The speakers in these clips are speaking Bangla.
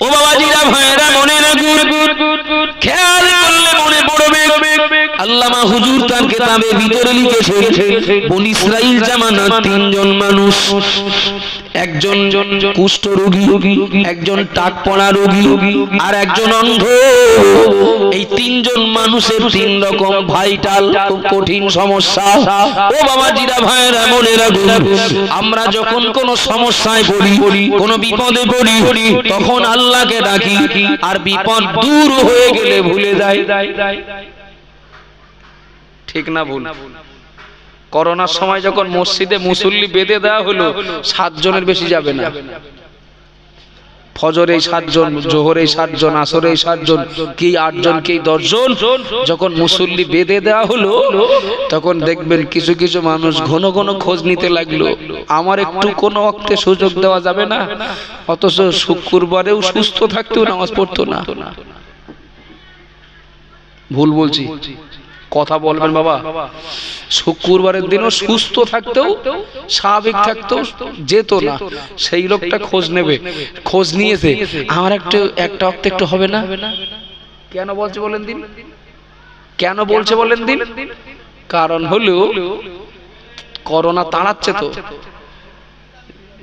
ও বাবাজিরা ভাইরা মনে খেয়াল করলে আল্লামা হুজুর তার কেতাবে ভিতরে লিখেছে বনি তিনজন মানুষ। একজন কুষ্ঠ রোগী একজন টাক পড়া রোগী আর একজন অন্ধ। এই তিনজন মানুষের তিন রকম ভাইটাল খুব কঠিন সমস্যা। ও বাবাজিরা ভাইরা মনে রাখুন আমরা যখন কোন সমস্যায় পড়ি কোন বিপদে পড়ি তখন আল্লাহকে ডাকি আর বিপদ দূর হয়ে গেলে ভুলে যায়। ঠিক না ভুল। করোনার সময় যখন মসজিদে মুসল্লি বেঁধে দেওয়া হলো সাতজনের বেশি যাবে না। ফজরে সাতজন জোহরে সাতজন আসরে সাতজন কি আটজন কি দশজন যখন মুসল্লি বেঁধে দেওয়া হলো তখন দেখবেন কিছু কিছু মানুষ ঘন ঘন খোঁজ নিতে লাগল। আমার একটু কোনো অক্তে সুযোগ দেওয়া যাবে না। অথচ শুক্রবারেও সুস্থ থাকতেও নামাজ পড়তো না। ভুল বলছি। কথা বলবেন বাবা। শুক্রবারের দিনও সুস্থ থাকতেও স্বাভাবিক থাকতেও যেত না। সেই লোকটা খোঁজ নেবে। খোঁজ নিয়েছে। আমার একটু একটা অক্ত একটু হবে না? কেন বলছে বলেন দিন? কেন বলছে বলেন দিন? কারণ হলো করোনা তাড়াচ্ছে তো।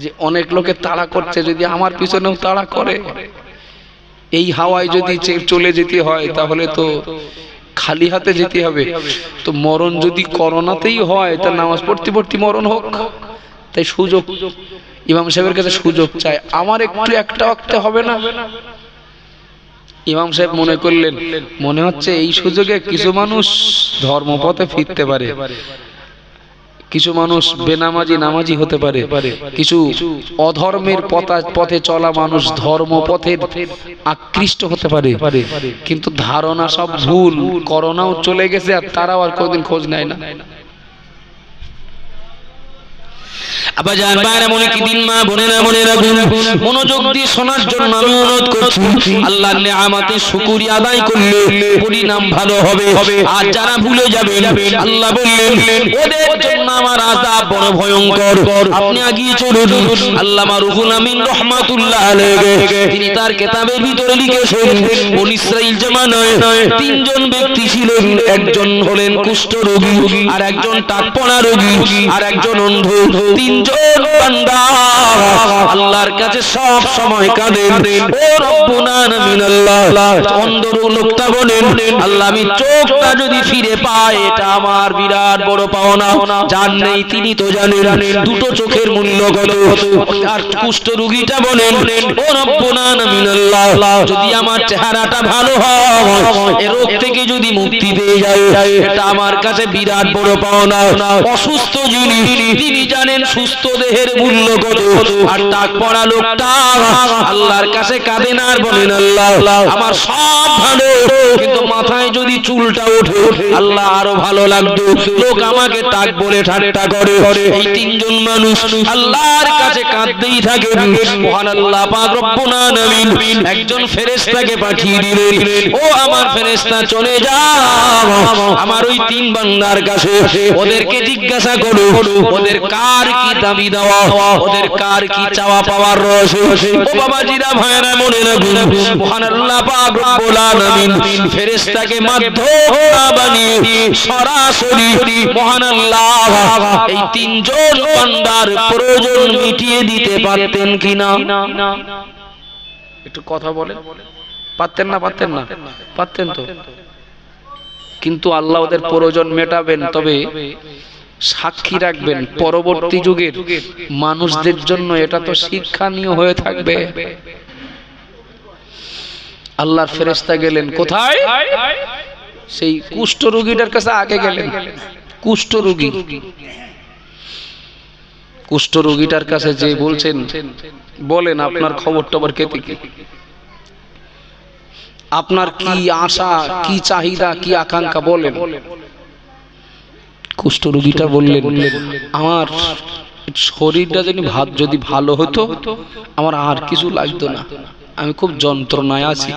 যে অনেক লোকে তাড়া করছে যদি আমার পিছনেও তাড়া করে। এই হাওয়ায় যদি চলে যেতে হয় তাহলে তো খালি হাতে যেতে হবে। তো মরণ যদি করোনাতেই হয় তা নামাজ পড়তে পড়তে মরণ হোক। তাই সুযোগ। ইমাম সাহেবের কাছে সুযোগ চাই। আমার একটু একটা একটা হবে না? ইমাম সাহেব মনে করলেন মনে হচ্ছে এই সুযোগে কিছু মানুষ ধর্মপথে ফিরতে পারে। কিছু মানুষ বেনামাজি নামাজি হতে পারে। কিছু অধর্মের পথা- চলা মানুষ ধর্ম পথের আকৃষ্ট হতে পারে। কিন্তু ধারণা সব ভুল, করোনাও চলে গেছে আর তারাও আর কোনদিন খোঁজ নেয় না। আবাজান বাইরে মনে কি দিন মা, বোনেরা মনে রাখুন, মনোযোগ দিয়ে শোনার জন্য অনুরোধ করছি আদায় করলে পরিণাম ভালো হবে। আর যারা ভুলে যাবে আল্লাহ বললেন, ওদের জন্য আমার বড় ভয়ঙ্কর। আপনি আগিয়ে চলুন। রুহুল আমিন রহমাতুল্লাহ তিনি তার কিতাবের ভিতরে লিখেছেন, বনি তিনজন ব্যক্তি ছিলেন, একজন হলেন কুষ্ঠ রোগী, আর একজন টাকপড়া রোগী, আর একজন অন্ধ। তিনজন বান্দা। আল্লাহর কাছে সব সময় কাঁদেন। ও রব্বুনা আমিন আল্লাহ অন্ধ লোকটা বলেন, আল্লাহ, আমি চোখটা যদি ফিরে পাই, এটা আমার বিরাট বড় পাওনা। যার নেই তিনি তো জানেন, দুটো চোখের মূল্য কত। আর কুষ্ঠ রোগীটা বলেন, ও রব্বুনা আমিন আল্লাহ, যদি আমার চেহারাটা ভালো হয়, এ রোগ থেকে যদি মুক্তি পেয়ে যায়, এটা আমার কাছে বিরাট বড় পাওনা। অসুস্থ যিনি তিনি জানেন সুস্থ দেহের মূল্য কত? আর টাক পড়া লোকটা আল্লাহর কাছে কাঁদেন আর বলেন আল্লাহ আমার সব ভালো। কিন্তু মাথায় যদি চুলটা ওঠে, আল্লাহ আরও ভালো লাগতো। লোক আমাকে টাক বলে ঠাট্টা করে। এই তিনজন মানুষ আল্লাহর কাছে কাঁদতেই থাকে। মহান আল্লাহ পাক রব্বুল আলামিন একজন ফেরেশতাকে পাঠিয়ে দিলেন। ও আমার ফেরেশতা, চলে যাও। আমার ওই তিন বান্দার কাছে ওদেরকে জিজ্ঞাসা করো, ওদের কার কি দাবি দেওয়া। ওদের কার কি চাওয়া পাওয়ার রয়েছে ও বাবাজিরা ভাইরা মনে রাখুন মহান পাক রব্বুল আলামিন ফেরেশতাকে মাধ্যম বানিয়ে সরাসরি এই তিনজন বান্দার প্রয়োজন মিটিয়ে দিতে পারতেন কিনা? একটু কথা বলেন। পারতেন না পারতেন না? পারতেন তো? কিন্তু আল্লাহ ওদের প্রয়োজন মেটাবেন, তবে সাক্ষী রাখবেন। পরবর্তী যুগের মানুষদের জন্য এটা তো শিক্ষণীয় হয়ে থাকবে। আল্লাহর ফেরেশতা গেলেন কোথায়? সেই কুষ্ঠ রোগীটার কাছে আগে গেলেন। কুষ্ঠ রোগী। কুষ্ঠ রোগীটার কাছে যে বলছেন, বলেন আপনার খবর টবর কি আপনার কি আশা, কি চাহিদা, কি আকাঙ্ক্ষা বলেন? কুষ্ঠ রোগীটা বললেন, আমার শরীরটা যদি ভাত যদি ভালো হতো, আমার আর কিছু লাগতো না। আমি খুব যন্ত্রণায় আছি।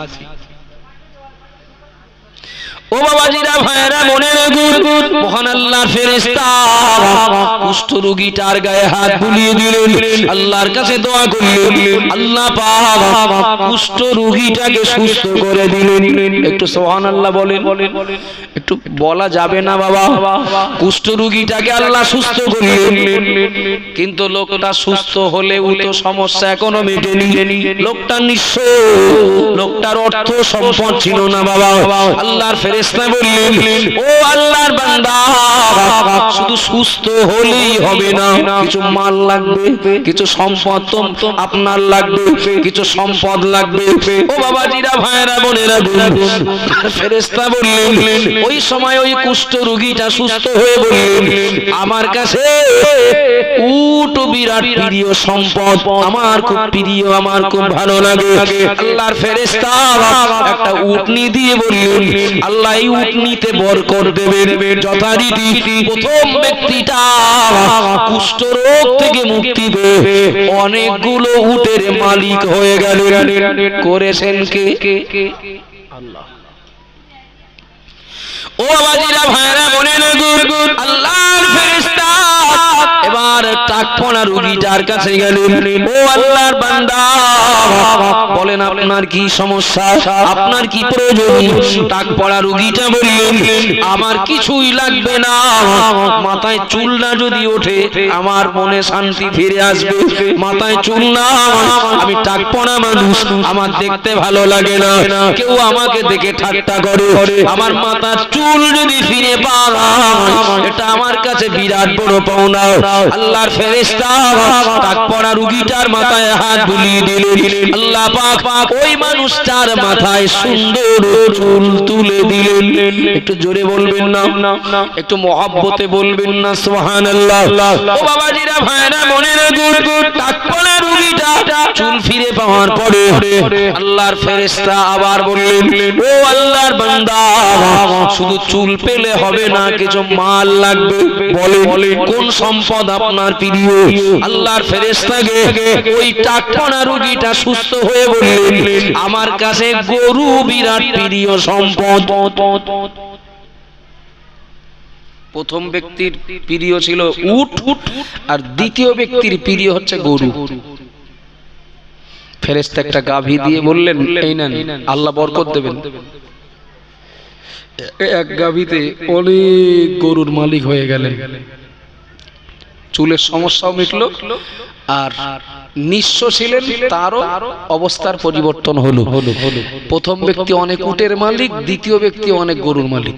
একটু বলা যাবে না বাবা। কুষ্ঠ আল্লাহ সুস্থ করলেন। কিন্তু লোকটা সুস্থ হলেও তো সমস্যা এখনও মেটে মেটেনি। লোকটা নিঃস্ব। লোকটার অর্থ সম্পদ ছিল না বাবা। আল্লাহর ফেরেশতা বললেন, ও আল্লাহর বান্দা, শুধু সুস্থ হলেই হবে না। কিছু মাল লাগবে, কিছু সম্পদ আপনার লাগবে, কিছু সম্পদ লাগবে। ও ভাইরা বোনেরা বললেন, ওই সময় ওই কুষ্ঠ রোগীটা সুস্থ হয়ে বললেন, আমার কাছে উট বিরাট প্রিয় সম্পদ। আমার খুব প্রিয়, আমার খুব ভালো লাগে। আল্লাহর ফেরেশতা একটা উটনি দিয়ে বললেন, আল্লাহ বরকত দেবেন। যথারীতি প্রথম ব্যক্তিটা কুষ্ঠ রোগ থেকে মুক্তি অনেকগুলো উটের মালিক হয়ে গেল করেছেন কে? আল্লাহ। ও বাবাজিরা ভাইরা বলেন আল্লাহর ফেরেশতা। এবার টাকপনা রুগীটার কাছে গেলেন, ও আল্লাহর বান্দা। বলেন, আপনার কি সমস্যা? আপনার কি প্রয়োজন? টাকপড়া রুগীটা বললেন, আমার কিছুই লাগবে না। মাথায় চুল না যদি ওঠে, আমার মনে শান্তি ফিরে আসবে। মাথায় চুল না, আমি টাকপনা মানুষ, আমার দেখতে ভালো লাগে না। কেউ আমাকে দেখে ঠাট্টা করে। আমার মাথার চুল যদি ফিরে পায়, এটা আমার কাছে বিরাট বড় পাওনা। আল্লাহর ফেরেশতা তাক পড়া রুগীটার মাথায় হাত বুলিয়ে দিলেন। আল্লাহ পাক ওই মানুষটার মাথায় সুন্দর চুল তুলে দিলেন। একটু জোরে বলবেন না? একটু মহাব্বতে বলবেন না? সুবহানাল্লাহ। ও বাবাজিরা ভাইরা মনে রাখুন তাক রুগীটা চুল ফিরে পাওয়ার পরে আল্লাহর ফেরেশতা আবার বললেন ও আল্লাহর বান্দা শুধু চুল পেলে হবে না কিছু মাল লাগবে। বলে কোন সম্পদ আপনার প্রিয়? আল্লাহর ফেরেশতাকে ওই টাকপনা রোগীটা সুস্থ হয়ে বললেন, আমার কাছে গরু বিরাট প্রিয় সম্পদ। প্রথম ব্যক্তির প্রিয় ছিল উট, আর দ্বিতীয় ব্যক্তির প্রিয় হচ্ছে গরু। ফেরেশতা একটা গাভী দিয়ে বললেন, এই নেন, আল্লাহ বরকত দেবেন। এক গাভীতে অনেক গরুর মালিক হয়ে গেলেন। চুলের সমস্যাও মিটলো, আর নিঃস্ব ছিলেন তারও অবস্থার পরিবর্তন হলো। প্রথম ব্যক্তি অনেক উটের মালিক দ্বিতীয় ব্যক্তি অনেক গরুর মালিক।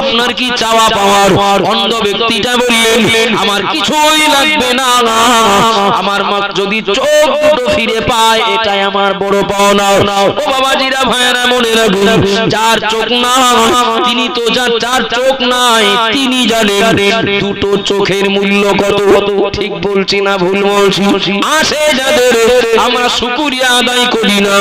আপনার কি চাওয়া পাওয়ার? অন্ধ ব্যক্তিটা বললেন, আমার কিছুই লাগবে না, আমার মা যদি চোখ দুটো ফিরে পায়, এটাই আমার বড় পাওনা। ও বাবাজিরা, ভাইয়েরা, মনে রাখুন, যার চোখ না তিনি তো যার যার চোখ নাই, তিনি জানেন দুটো চোখের মূল্য কত। ঠিক বলছি না ভুল বলছি? আসে যাদের আমরা শুকুরিয়া আদায় করি না,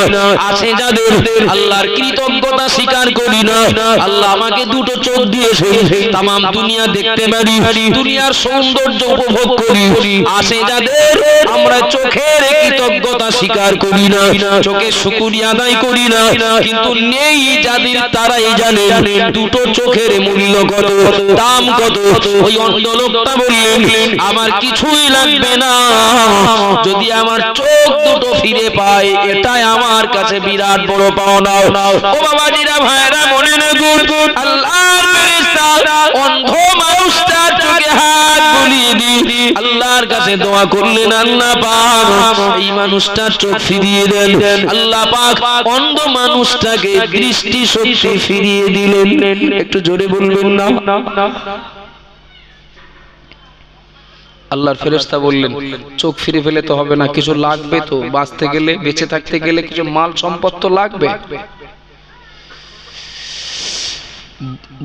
আসে যাদের আল্লাহর কৃতজ্ঞতা স্বীকার করি না, আল্লাহ আমাকে দুটো চোখ দিয়েছে তাম দুনিয়া দেখতে পারি। দুনিয়ার সৌন্দর্য উপভোগ করি। আসে যাদের আমরা চোখের কৃতজ্ঞতা স্বীকার করি না চোখের শুকুরিয়া আদায় করি না। কিন্তু নেই যাদের তারাই জানে দুটো চোখের মূল্য কত, দাম কত। ওই অন্ধ লোকটা বললেন, আমার কিছুই লাগবে না। যদি আমার চোখ দুটো ফিরে পায়, এটাই আমার কাছে বিরাট বড় পাওনা। ও বাবাজিরা ভাইরা মনে আল্লাহর ফেরেশতা অন্ধ মানুষটার চোখে হাত বুলিয়ে আল্লাহর কাছে দোয়া করলেন, আল্লাহ পাক, এই মানুষটার চোখ ফিরিয়ে দেন। আল্লাহ পাক অন্ধ মানুষটাকে দৃষ্টি শক্তি ফিরিয়ে দিলেন। একটু জোরে বলবেন না? আল্লাহর ফেরেশতা বললেন, চোখ ফিরে ফেলে তো হবে না, কিছু লাগবে তো? বাঁচতে গেলে, বেঁচে থাকতে গেলে কিছু মাল সম্পদ তো লাগবে।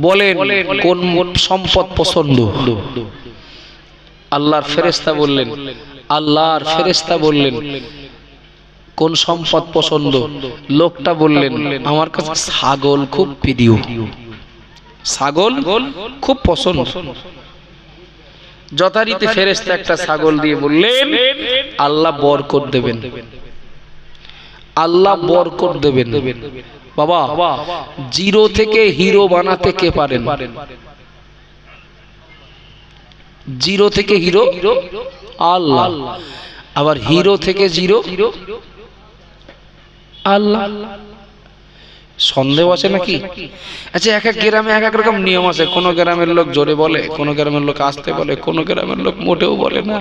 বলেন কোন সম্পদ পছন্দ? আল্লাহর ফেরেস্তা বললেন। আল্লাহর ফেরেস্তা বললেন কোন সম্পদ পছন্দ? লোকটা বললেন আমার কাছে ছাগল খুব প্রিয়। ছাগল খুব পছন্দ। যথারীতি ফেরেস্তা একটা ছাগল দিয়ে বললেন আল্লাহ বরকত দেবেন। আল্লাহ বরকত দেবেন। বাবা, জিরো থেকে হিরো বানাতে কে পারেন? জিরো থেকে হিরো? আল্লাহ। আবার হিরো থেকে জিরো? আল্লাহ। সন্দেহ আছে নাকি? আচ্ছা এক এক গ্রামে এক এক রকম নিয়ম আছে। কোন গ্রামের লোক জোরে বলে, কোন গ্রামের লোক আসতে বলে, কোন গ্রামের লোক মোটেও বলে না।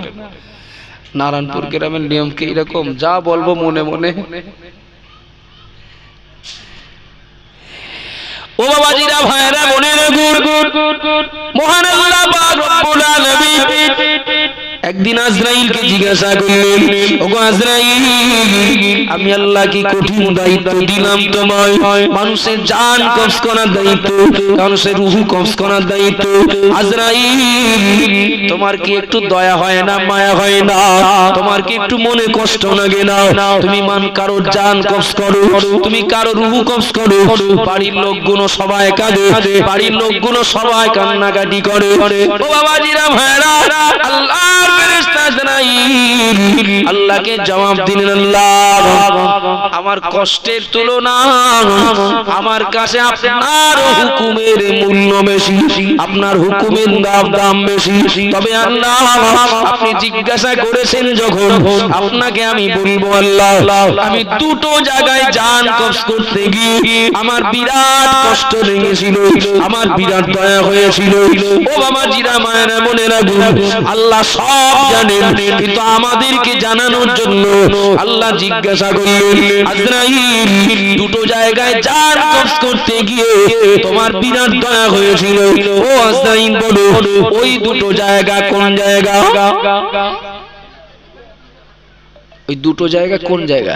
নারায়ণপুর গ্রামের নিয়ম কি এরকম যা বলব মনে মনে। একদিন আজরাইলকে জিজ্ঞাসা করলেন, ওগো আজরাইল, আমি আল্লাহ কি কঠিন দায়িত্ব দিলাম তোমায়। মানুষের জান কবজ করার দায়িত্ব, মানুষের রুহু কবজ করার দায়িত্ব। আজরাইল তোমার কি একটু দয়া হয় না, মায়া হয় না? তোমার কি একটু মনে কষ্ট লাগে না? তুমি মান কারোর জান কবজ করো, তুমি কারও রুহু কবজ করো। বাড়ির লোকগুলো সবাই কাঁদে, বাড়ির লোকগুলো সবাই কান্নাকাটি করে। ও বাবাজিরা ভাইরা আল্লাহর ফেরেশতা আজরাইল আল্লাহকে জবাব দিলেন আল্লাহ, আমার কষ্টের তুলনা আমার কাছে আপনার হুকুমের মূল্য বেশি, আপনার হুকুমের দাম দাম বেশি। তবে আপনি জিজ্ঞাসা করেছেন যখন, আপনাকে আমি বলব আল্লাহ, আমি দুটো জায়গায় জান কষ্ট করতে গিয়ে আমার বিরাট কষ্ট লেগেছিল, আমার বিরাট দয়া হয়েছিল। ও বাবা জিরা আল্লাহ সব জানেন, কিন্তু আমাদেরকে জানানোর জন্য আল্লাহ জিজ্ঞাসা করলেন, আজরাইল, দুটো জায়গায় জান কষ্ট করতে গিয়ে তোমার বিরাট দয়া হয়েছিল ও আজরাইল বলো ওই দুটো জায়গা কোন জায়গা? ওই দুটো জায়গা কোন জায়গা?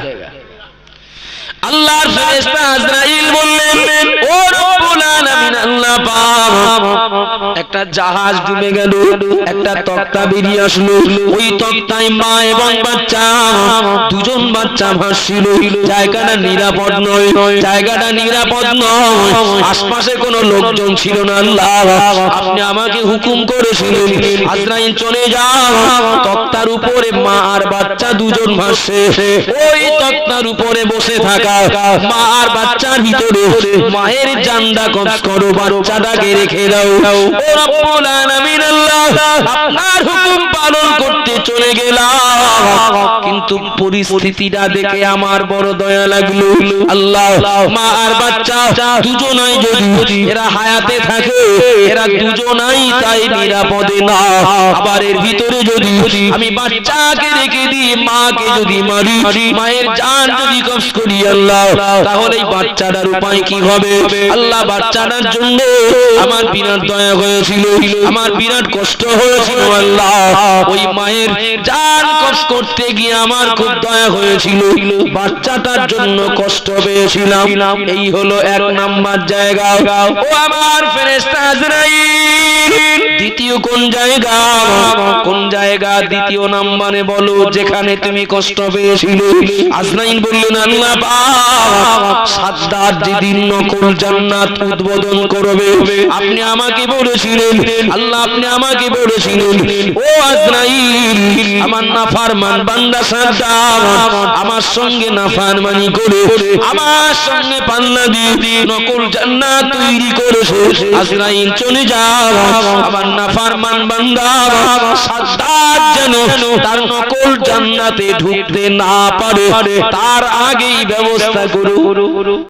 আল্লাহর ফেরেশতা আজরাইল বললেন, ও রব্বুল আলামিন, আল্লাহ একটা জাহাজ ডুবে গেল, একটা তক্তা বেরিয়ে আসলো। ওই তক্তায় মা এবং বাচ্চা, দুজন বাচ্চা ভাসছিল। জায়গাটা নিরাপদ নয়, জায়গাটা নিরাপদ নয়। আশপাশে কোনো লোকজন ছিল না, আল্লাহ। আপনি আমাকে হুকুম করেছিলেন, আজরাইল চলে যাও। তক্তার উপরে মা আর বাচ্চা দুজন ভাসছে। ওই তক্তার উপরে বসে থাকা মা আর বাচ্চার ভিতরে মায়ের জান্দা কবজ করো বাচ্চাটাকে রেখে দাও। ও রব্বুল আলামিন আল্লাহ, আপনার হুকুম পালন করতে চলে গেলাম। কিন্তু পরিস্থিতিটা দেখে আমার বড় দয়া লাগল। আল্লাহ, মা আর বাচ্চা দুজনাই যদি এরা হায়াতে থাকে, এরা দুজনাই তাই নিরাপদে না। আবার এর ভিতরে যদি আমি বাচ্চাকে রেখে দিই, মাকে যদি মারি, মায়ের জান যদি কষ্ট করি আল্লাহ তাহলে এই বাচ্চাটার উপায় কি হবে? আল্লাহ বাচ্চাটার জন্য আমার বিরাট দয়া হয়েছিল আমার বিরাট কষ্ট হয়েছিল আল্লাহ। ওই মায়ের জান কষ্ট করতে গিয়ে আমার খুব দয়া হয়েছিল। বাচ্চাটার জন্য কষ্ট পেয়েছিলাম। এই হলো এক নাম্বার জায়গা। ও আমার ফেরেশতা আজরাইল। দ্বিতীয় কোন জায়গা? কোন জায়গা দ্বিতীয় নাম্বারে বলো, যেখানে তুমি কষ্ট পেয়েছিলে? আজরাইল বললেন আল্লাহ সাদ্দার যেদিন নকল জান্নাত উদ্বোধন করবে, আপনি আমাকে বলেছিলেন, আল্লাহ আপনি আমাকে বলেছিলেন, ও আজরাইল আমার নাফারমান বান্দা সাদ্দার আমার সঙ্গে নাফারমানি করে, আমার সঙ্গে পাল্লা দিয়ে নকল জান্নাত তৈরি করেছে। চলে যাও, আমার তার জান্নাতে ঢুকতে না পারে। তার আগেই ব্যবস্থা করো